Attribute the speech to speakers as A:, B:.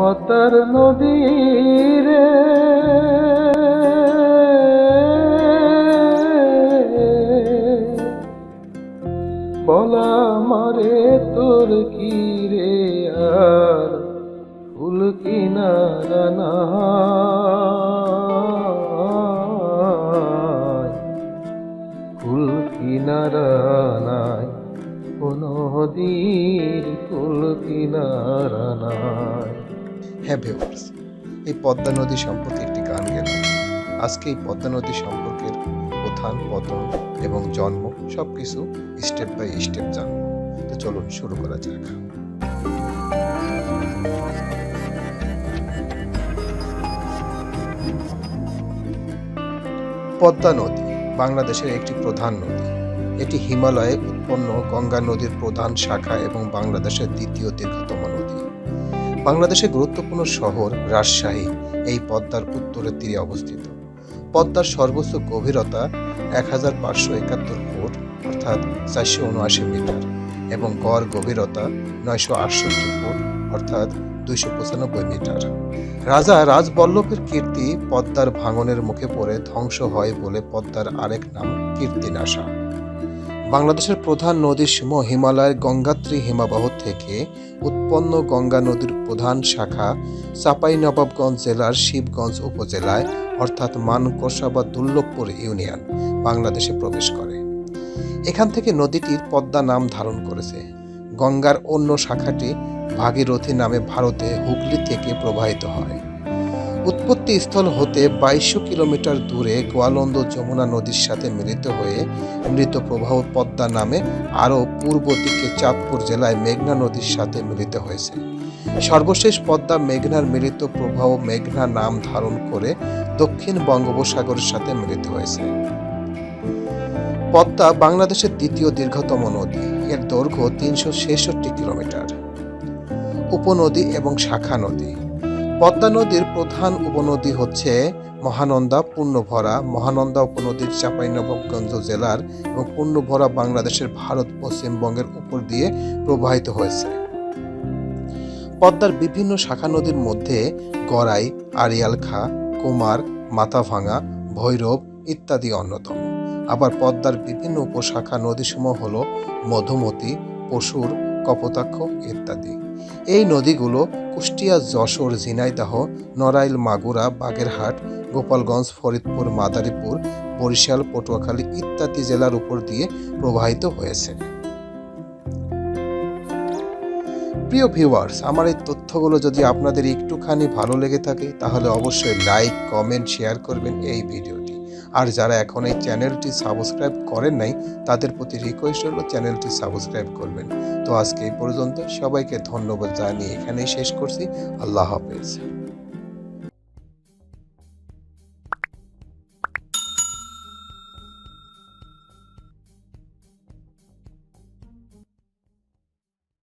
A: পতার নদী রে বলা মারে, তোর কি রে আর ফুল কিনারা নাই? ফুল কিনারা নাই, কোন নদীর ফুল কিনারা নাই।
B: হ্যাঁ ভিউয়ার্স, এই পদ্মা নদী সম্পর্কে একটি গান গেলাম আজকে এই পদ্মা নদী সম্পর্কের উত্থান পতন এবং জন্ম সবকিছু স্টেপ বাই স্টেপ জানব। তো চলুন শুরু করা যাক। পদ্মা নদী বাংলাদেশের একটি প্রধান নদী। এটি হিমালয়ে উৎপন্ন গঙ্গা নদীর প্রধান শাখা এবং বাংলাদেশের দ্বিতীয় দীর্ঘতম নদী। বাংলাদেশের গুরুত্বপূর্ণ শহর রাজশাহী, এই পদ্মার উত্তরের তীরে অবস্থিত। পদ্মার সর্বোচ্চ গভীরতা এক হাজার পাঁচশো একাত্তর ফুট, অর্থাৎ চারশো উনআশি মিটার, এবং গড় গভীরতা নয়শো আটষট্টি ফুট, অর্থাৎ দুইশো পঁচানব্বই মিটার। রাজা রাজবল্লভের কীর্তি পদ্মার ভাঙনের মুখে পড়ে ধ্বংস হয় বলে পদ্মার আরেক নাম কীর্তিনাশা। বাংলাদেশের প্রধান নদীসমূহ হিমালয়ের গঙ্গাত্রী হিমাবাহ থেকে উৎপন্ন গঙ্গা নদীর প্রধান শাখা চাঁপাইনবাবগঞ্জ জেলার শিবগঞ্জ উপজেলায়, অর্থাৎ মানকোষা বা দুর্লভপুর ইউনিয়ন বাংলাদেশে প্রবেশ করে। এখান থেকে নদীটির পদ্মা নাম ধারণ করেছে। গঙ্গার অন্য শাখাটি ভাগীরথী নামে ভারতে হুগলি থেকে প্রবাহিত হয়। উৎপত্তি স্থল হতে বাইশশো কিলোমিটার দূরে গোয়ালন্দ যমুনা নদীর সাথে মিলিত হয়ে মৃত প্রবাহ পদ্মা নামে আরও পূর্ব দিকে চাঁদপুর জেলায় মেঘনা নদীর সাথে মিলিত হয়েছে। সর্বশেষ পদ্মা মেঘনার মিলিত প্রবাহ মেঘনা নাম ধারণ করে দক্ষিণ বঙ্গোপসাগরের সাথে মিলিত হয়েছে। পদ্মা বাংলাদেশের দ্বিতীয় দীর্ঘতম নদী। এর দৈর্ঘ্য তিনশো ছেষট্টি কিলোমিটার। উপনদী এবং শাখা নদী। পদ্মা নদীর প্রধান উপনদী হচ্ছে মহানন্দা, পূর্ণভরা। মহানন্দা উপনদীর চাঁপাইনবাবগঞ্জ জেলার এবং পূর্ণভরা বাংলাদেশের ভারত পশ্চিমবঙ্গের উপর দিয়ে প্রবাহিত হয়েছে। পদ্মার বিভিন্ন শাখা নদীর মধ্যে গড়াই, আড়িয়ালখা, কুমার, মাথাভাঙা, ভৈরব ইত্যাদি অন্যতম। আবার পদ্মার বিভিন্ন উপশাখা নদীসমূহ হল মধুমতি, পশুর, কপোতাক্ষ ইত্যাদি। এই নদীগুলো কুষ্টিয়া, যশোর, ঝিনাইদহ, নড়াইল, মাগুরা, বাগেরহাট, গোপালগঞ্জ, ফরিদপুর, মাদারীপুর, বরিশাল, পটুয়াখালী ইত্যাদি জেলার উপর দিয়ে প্রবাহিত হয়েছে। প্রিয় ভিউয়ার্স আমার এই তথ্যগুলো যদি আপনাদের একটুখানি ভালো লেগে থাকে, তাহলে অবশ্যই লাইক কমেন্ট শেয়ার করবেন এই ভিডিওটি আর যারা এখন এই চ্যানেলটি সাবস্ক্রাইব করেন নাই, তাদের প্রতি রিকোয়েস্ট হলো চ্যানেলটি সাবস্ক্রাইব করবেন। তো আজকে এই পর্যন্ত সবাইকে ধন্যবাদ জানিয়ে এখানেই শেষ করছি। আল্লাহ হাফেজ।